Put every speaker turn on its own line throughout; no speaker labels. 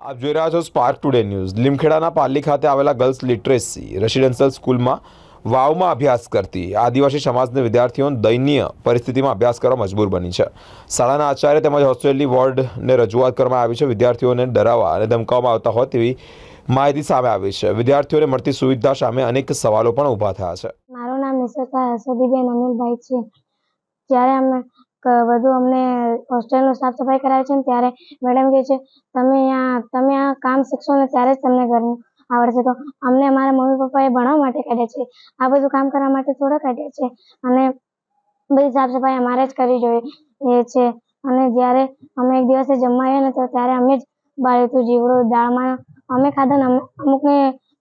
આપ જોઈ રહ્યા છો સ્પાર્ક ટુડે ન્યૂઝ લીમખેડાના પાલી ખાતે આવેલા ગર્લ્સ લિટરેસી રેસિડેન્શિયલ સ્કૂલમાં વાવમાં અભ્યાસ કરતી આદિવાસી સમાજના વિદ્યાર્થીઓ દયનીય પરિસ્થિતિમાં અભ્યાસ કરવા મજબૂર બની છે. શાળાના આચાર્ય તેમજ હોસ્ટેલની વોર્ડને રજૂઆત કરવામાં આવી છે. વિદ્યાર્થીઓને ડરાવવા અને ધમકાવવામાં આવતા હોય તેવી માહિતી સામે આવી છે. વિદ્યાર્થીઓને મળતી સુવિધા સામે અનેક સવાલો પણ ઊભા થયા છે.
મારું નામ નિશકા હસદીબેન અનિલભાઈ છે. જ્યારે અમે બધું અમને હોસ્ટેલનું સાફ સફાઈ કરાવે છે ને ત્યારે મેડમ કહે છે, તમે આ તમે આ કામ શીખશો ને ત્યારે જ તમને ઘરનું આવડશે. તો અમને અમારા મમ્મી પપ્પાએ ભણવા માટે કાઢ્યા છે. આ બધું કામ કરવા માટે થોડા કાઢ્યા છે. અને બધી સાફ સફાઈ અમારે જ કરવી જોઈએ એ છે. અને જ્યારે અમે એક દિવસે જમવા આવ્યા ને તો ત્યારે અમે જ બાળ્યું જીવડું, દાળમાં અમે ખાધા ને અમુક અમુકને,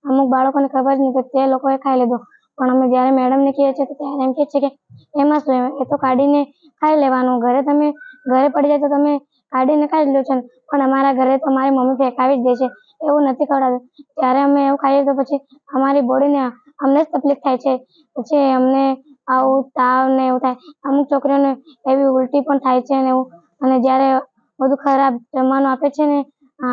અમુક બાળકોને ખબર જ નહીં તે લોકોએ ખાઈ લીધું. પણ અમે જ્યારે મેડમને કહીએ છીએ ત્યારે એમ કહે છે કે, એમાં શું? એ તો કાઢીને ખાઈ લેવાનું. ઘરે તમે, ઘરે પડી જાય તો તમે કાઢીને ખાઈ લો છો પણ અમારા ઘરે તો મારી મમ્મી ફેંકાવી જ દે છે. એવું નથી ખવડાવતું ત્યારે અમે એવું ખાઈએ તો પછી અમારી બોડીને અમને જ તકલીફ થાય છે. પછી અમને આવું તાવ ને એવું થાય. અમુક છોકરીઓને એવી ઉલટી પણ થાય છે ને એવું. અને જ્યારે બધું ખરાબ જમવાનું આપે છે ને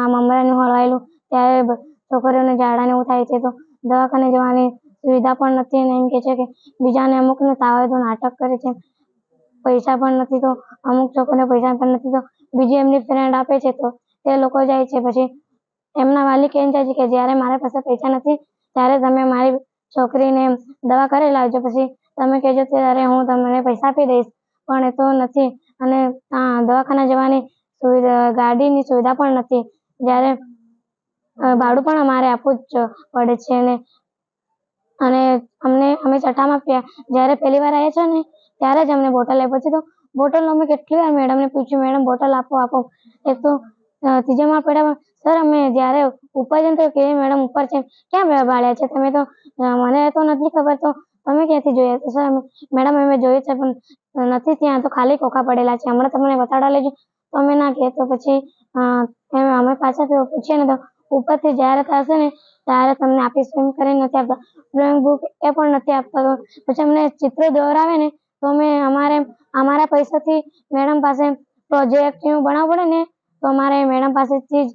મમરાનું હળવાયેલું ત્યારે છોકરીઓને ઝાડા ને એવું થાય છે તો દવાખાને જવાની સુવિધા પણ નથી અને એમ કે છે કે બીજાને અમુકને તાવ આવે તો નાટક કરે છે. પૈસા પણ નથી તો અમુક છોકરાને પૈસા પણ નથી તો બીજી એમની ફ્રેન્ડ આપે છે તો તે લોકો જાય છે. પછી એમના માલિક એમ જાય છે કે જ્યારે મારા પાસે પૈસા નથી ત્યારે તમે મારી છોકરીને દવા કરી લાવજો. પછી તમે કહેજો ત્યારે હું તમને પૈસા આપી દઈશ, પણ એ તો નથી. અને દવાખાના જવાની સુવિધા, ગાડીની સુવિધા પણ નથી. જ્યારે ભાડું પણ અમારે આપવું જ પડે છે અને અને અમને, અમે છઠ્ઠામાં જ્યારે પહેલી વાર આવ્યા છે ને, ત્યારે જ અમને બોટલ આપી પછી તો બોટલ અમે કેટલી વાર મેડમને પૂછ્યું મેડમ બોટલ આપો આપો. એક તો ત્રીજામાં પડ્યા સર અમે જ્યારે ઉપર જઈને તો કે મેડમ ઉપર છે. ક્યાં બાળ્યા છે? તમે તો મને તો નથી ખબર, તો તમે ક્યાંથી જોયા છે સર મેડમ અમે જોયું છે, પણ નથી ત્યાં, તો ખાલી ખોખા પડેલા છે. હમણાં તમને બતાડવા લેજો. તો અમે ના કહે તો પછી અમે પાછા પૂછીએ ને તો ઉપરથી જ્યારે થશે ને, ત્યારે તમને આપીશું એમ કરીને નથી આપતા. ડ્રોઈંગ બુક એ પણ નથી આપતા. પછી અમને ચિત્ર દોરાવે ને, તો અમે અમારે, અમારા પૈસાથી મેડમ પાસે પ્રોજેક્ટ એવું બનાવવું પડે ને, તો અમારે મેડમ પાસેથી જ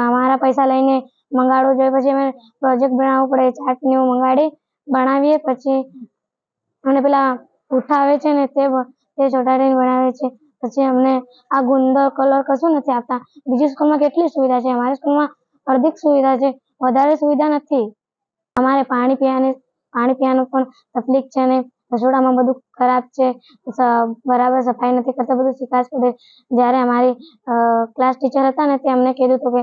અમારા પૈસા લઈને મંગાડવું જોઈએ. પછી અમે પ્રોજેક્ટ બનાવવું પડે ચાર્ટ ને એવું મંગાડી, બનાવીએ. પછી અને પેલા પૂઠા આવે છે ને, તે તે ચોટાડીને બનાવે છે. પછી અમને આ ગુંદર કલર કશું નથી આપતા. બીજી સ્કૂલમાં કેટલી સુવિધા છે? અમારી સ્કૂલમાં અડધી સુવિધા છે. વધારે સુવિધા નથી. અમારે પાણી પીવાની, પાણી પીવાનું પણ તકલીફ છે ને રસોડામાં બધું ખરાબ છે. બરાબર સફાઈ નથી કરતા, બધું શીખાશ પડે. જ્યારે અમારી ક્લાસ ટીચર હતા ને, તે અમને કીધું હતું કે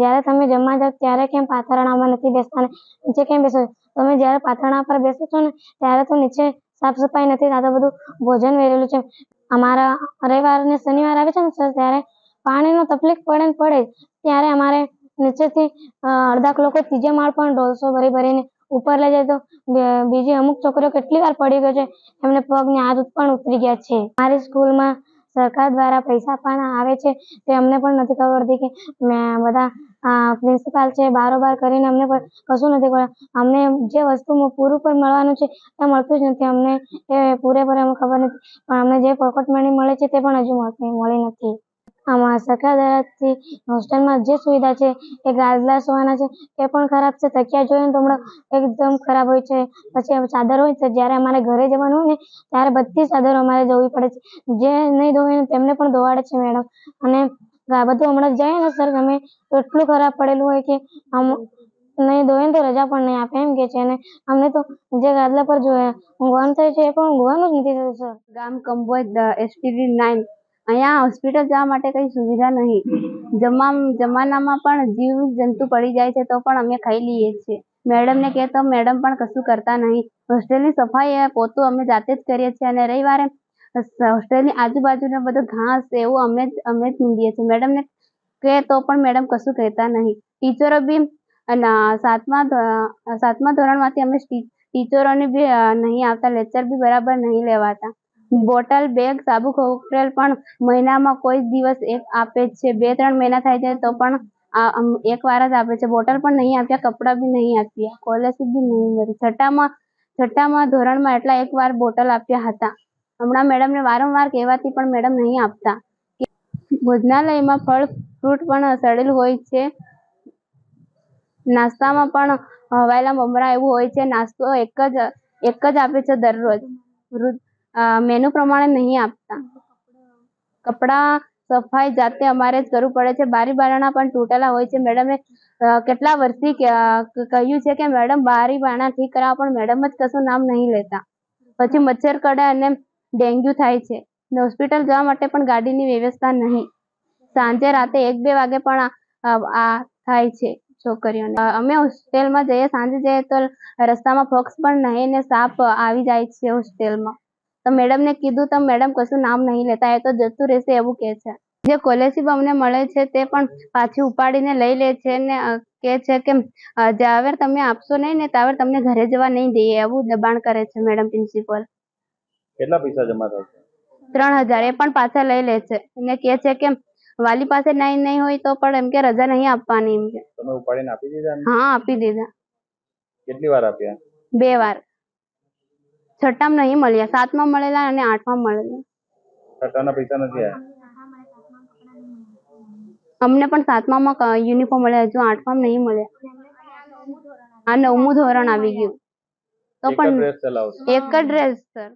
જ્યારે તમે જમવા જાઓ ત્યારે કેમ પાથરણામાં નથી બેસતા નીચે કેમ બેસો? તમે જ્યારે પાથરણા પર બેસો છો ને, ત્યારે તો નીચે સાફ સફાઈ નથી થતા બધું ભોજન વેરેલું છે. અમારા, રવિવાર અને શનિવાર આવે છે ને, સર, ત્યારે પાણીનો તકલીફ પડે ને પડે ત્યારે અમારે નીચેથી અડધાક લોકો ત્રીજા માળ પણ ડોલસો ભરી ભરીને ઉપર લઈ જાય તો બીજી અમુક છોકરીઓ કેટલી વાર પડી ગઈ છે, એમને પગની હાથ પણ ઉતરી ગયા છે. મારી સ્કૂલમાં સરકાર દ્વારા પૈસા આપવાના આવે છે, તે અમને પણ નથી ખબર પડતી કે બધા પ્રિન્સિપાલ છે, બારોબાર કરીને અમને પણ કશું નથી ખબર. અમને જે વસ્તુ પૂરું પણ મળવાનું છે, એ મળતું જ નથી. અમને એ પૂરેપૂરી અમને ખબર નથી. પણ અમને જે પોકેટ મની મળે છે, તે પણ હજુ મળતી મળી નથી. આમાં સરકાર તરફથી હોસ્ટેલમાં જે સુવિધા છે એ ગાદલા સુવાના છે, એ પણ ખરાબ છે. તકિયા જોઈએ ને તો હમણાં એકદમ ખરાબ હોય છે. પછી ચાદર હોય તો જ્યારે અમારે ઘરે જવાનું હોય ને, ત્યારે બધી ચાદરો અમારે ધોવી પડે છે. જે નહીં ધોવે તેમને પણ ધોવાડે છે મેડમ. અને બધું હમણાં જઈએ ને સર અમે તો એટલું ખરાબ પડેલું હોય કે આમ નહીં ધોવે ને તો રજા પણ નહીં આપે એમ કે છે. અને અમને તો જે ગાદલા પર જોયા ઊંઘવાનું થયું છે એ પણ ઊંઘવાનું જ નથી થયું સર.
ગામ કંબોજ એસટીડી નાઇન અહીંયા હોસ્પિટલ જવા માટે કંઈ સુવિધા નહીં. જમવા જમવાનામાં પણ જીવ જંતુ પડી જાય છે તો પણ અમે ખાઈ લઈએ છીએ. મેડમને કહે તો મેડમ પણ કશું કરતા નહીં. હોસ્ટેલની સફાઈ પોતું અમે જાતે જ કરીએ છીએ અને રવિવારે હોસ્ટેલની આજુબાજુનો બધું ઘાસ એવું અમે જ અમે જ નીંદીએ છીએ. મેડમને કહે તો પણ મેડમ કશું કહેતા નહીં. ટીચરો બી સાતમા સાતમા ધોરણમાંથી અમે ટીચરોને બી નહીં આવતા, લેક્ચર બી બરાબર નહીં લેવાતા. બોટલ, બેગ સાબુ ખોપરેલ પણ મહિનામાં કોઈ દિવસ એક આપે છે. બે, ત્રણ મહિના થાય છે તો પણ એક વાર જ આપે છે. બોટલ પણ નહીં આપ્યા, કપડાં બી નહીં આપ્યા સ્કોલરશીપ બી નહીં મળી. છઠ્ઠામાં છઠ્ઠામાં ધોરણમાં એટલા એક વાર બોટલ આપ્યા હતા. હમણાં મેડમને વારંવાર કહેવાથી પણ મેડમ નહીં આપતા. ભોજનાલયમાં ફળ, ફ્રૂટ પણ સડેલ હોય છે. નાસ્તામાં પણ હવાયેલા મમરા એવું હોય છે. નાસ્તો એક જ એક જ આપે છે દરરોજ. મેનુ પ્રમાણે નહીં આપતા. કપડાં સફાઈ જાતે અમારે જ કરવું પડે છે. બારી બારણા પણ તૂટેલા હોય છે. મેડમે કેટલા વર્ષથી કહ્યું છે કે મેડમ બારી બારણા ઠીક કરાવો, પણ મેડમ જ કશું નામ નહીં લેતા. પછી મચ્છર કડે અને ડેન્ગ્યુ થાય છે. હોસ્પિટલ જવા માટે પણ ગાડીની વ્યવસ્થા નહીં. સાંજે રાતે એક બે વાગે પણ આ થાય છે છોકરીઓને. અમે હોસ્ટેલમાં જઈએ, સાંજે જઈએ તો રસ્તામાં ફોક્સ પણ નહીં ને સાપ આવી જાય છે હોસ્ટેલમાં તો મેડમને કીધું તો મેડમ કશું નામ નહીં લેતા એ તો જતું રહેશે એવું કહે છે. જે સ્કોલરશીપ અમને મળે છે તે પણ પાછી ઉપાડીને લઈ લે છે ને કે કહે છે કે અ, તમે આપશો નહીં ને તાવેર તમને ઘરે જવા નહીં દઈએ એવું દબાણ કરે છે મેડમ પ્રિન્સિપલ.
કેટલા પૈસા જમા થાય છે
ત્રણ હજાર એ પણ પાછા લઈ લે છે અને કહે છે કે વાલી પાસે નહીં નહીં હોય તો પણ એમ કે રજા નહીં આપવાની એમ કે.
તમે ઉપાડીને આપી દીધા
હા આપી દીધા.
કેટલી વાર આપ્યા?
બે વાર. છઠ્ઠામાં નહીં મળ્યા સાતમાં મળેલા અને આઠમાં મળેલા.
છઠ્ઠાના પૈસા નથી આવ્યા
અમને પણ સાતમામાં યુનિફોર્મ મળ્યા હજુ આઠમાં નહીં મળ્યા. આ નવમું ધોરણ આવી ગયું. તો પણ એક જ ડ્રેસ સર